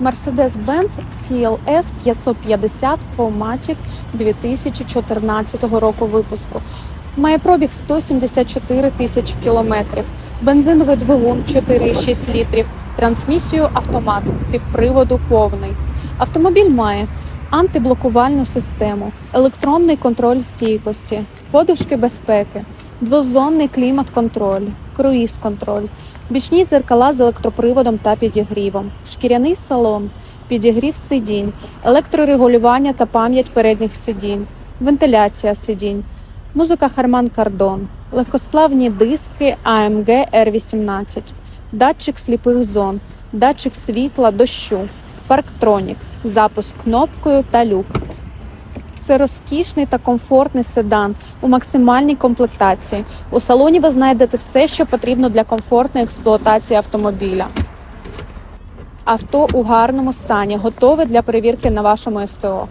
Mercedes-Benz CLS 550 Formatic 2014 року випуску. Має пробіг 174 тисячі кілометрів. Бензиновий двигун 4,6 літрів. Трансмісію автомат. Тип приводу повний. Автомобіль має антиблокувальну систему, електронний контроль стійкості, подушки безпеки, двозонний клімат-контроль, круїз-контроль, бічні дзеркала з електроприводом та підігрівом, шкіряний салон, підігрів сидінь, електрорегулювання та пам'ять передніх сидінь, вентиляція сидінь, музика Harman Kardon, легкосплавні диски AMG R18, датчик сліпих зон, датчик світла дощу, парктронік, запуск кнопкою та люк. Це розкішний та комфортний седан у максимальній комплектації. У салоні ви знайдете все, що потрібно для комфортної експлуатації автомобіля. Авто у гарному стані, готове для перевірки на вашому СТО.